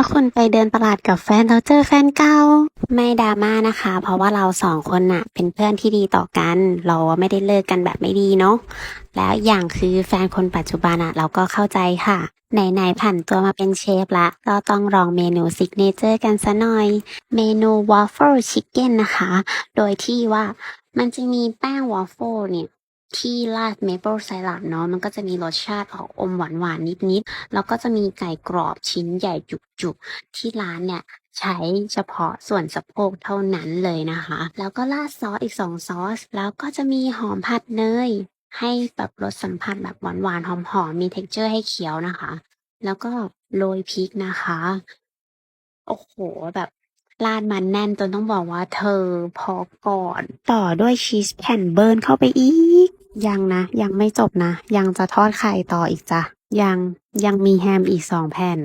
าคุณไปเดินตลาดกับแฟนแล้วเจอแฟนเก่าไม่ดราม่านะคะ เพราะว่าเราสองคนน่ะ เป็นเพื่อนที่ดีต่อกัน เราไม่ได้เลิกกันแบบไม่ดีเนาะแล้วอย่างคือแฟนคนปัจจุบันอะเราก็เข้าใจค่ะไหนๆผ่านตัวมาเป็นเชฟละ ก็ต้องลองเมนูซิกเนเจอร์กันซะหน่อย เมนูวอฟเฟิลชิคเก้นนะคะ โดยที่ว่ามันจะมีแป้งวอฟเฟิลเนี่ย ที่ราดเมเปิลไซรัปเนาะมันก็จะมีรสชาติออกอมหวานหวานนิดๆ แล้วก็จะมีไก่กรอบชิ้นใหญ่จุกๆ ที่ร้านเนี่ยใช้เฉพาะส่วนสะโพกเท่านั้นเลยนะคะ แล้วก็ราดซอสอีกสองซอส แล้วก็จะมีหอมผัดเนย ให้แบบรสสัมผัสแบบหวานๆ หอมๆ มี t e x t อร์ให้เคี้ยวนะคะ แล้วก็โรยพริกนะคะ โอ้โหแบบราดมันแน่นจนต้องบอกว่าเธอพอก่อน ต่อด้วยชีสแผ่นเบิร์นเข้าไปอีก ยังนะ ยังไม่จบนะ ยังจะทอดไข่ต่ออีกจ้ะยังยังมีแฮมอีกสองแผ่น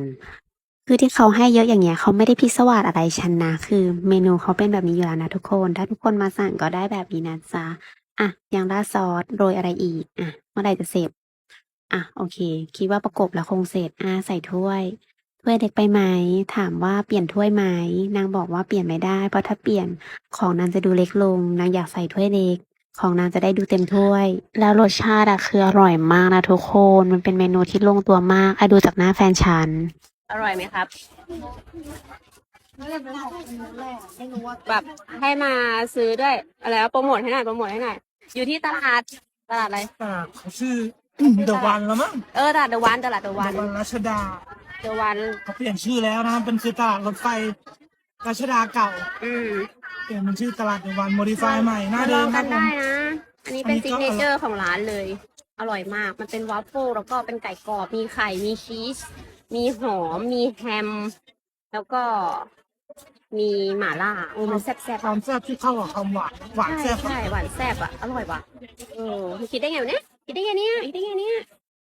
คือที่เขาให้เยอะอย่างเงี้ยเขาไม่ได้พิศวาสอะไรฉันนะ คือเมนูเขาเป็นแบบนี้อยู่แล้วนะทุกคน ถ้าทุกคนมาสั่งก็ได้แบบนี้นะจ๊ะอะยังราดซอสโรยอะไรอีก อะ เมื่อไหร่จะเสร็จอะโอเค คิดว่าประกบแล้วคงเสร็จอะใส่ถ้วยถ้วยเล็กไปไหม ถามว่าเปลี่ยนถ้วยไหมนางบอกว่าเปลี่ยนไม่ได้ เพราะถ้าเปลี่ยนของนางจะดูเล็กลง นางอยากใส่ถ้วยเล็ก ของนางจะได้ดูเต็มถ้วย แล้วรสชาติอะคืออร่อยมากนะทุกคน มันเป็นเมนูที่ลงตัวมากอะดูจากหน้าแฟนฉัน อร่อยไหมครับ แบบให้มาซื้อด้วย อะไรวะโปรโมทให้หน่อยโปรโมทให้หน่อย อยู่ที่ตลาด ตลาดอะไรตลาดเขาชื่อเดอะวันแล้วมั้งเออตลาดเดอะวันตลาดเดอะเดวันอะวันรัชดาเดอะวัน เขาเปลี่ยนชื่อแล้วนะครับเป็นคือตลาดรถไฟรัชดาเก่า อืม เปลี่ยนเป็นชื่อตลาดเดอะวันโมดิฟายใหม่หน้ามาลเดิอมงคกัรับนผได้ม นะ อันนี้เป็นอันนี้ซิก็กเนเจอร์ของร้านเลย อร่อยมาก มันเป็นวัฟเฟิลแล้วก็เป็นไก่กรอบ มีไข่ มีชีส มีหอม มีแฮม แล้วก็มีหม่าล่าโอ้มันแซ่บๆความแซ่บที่เข้ากับความหวานหวานใช่แซ่บใช่หวานแซ่บอะ อร่อยว่ะเออคิดได้ไงวะเนี่ย คิดได้ไงเนี่ย คิดได้ไงเนี่ย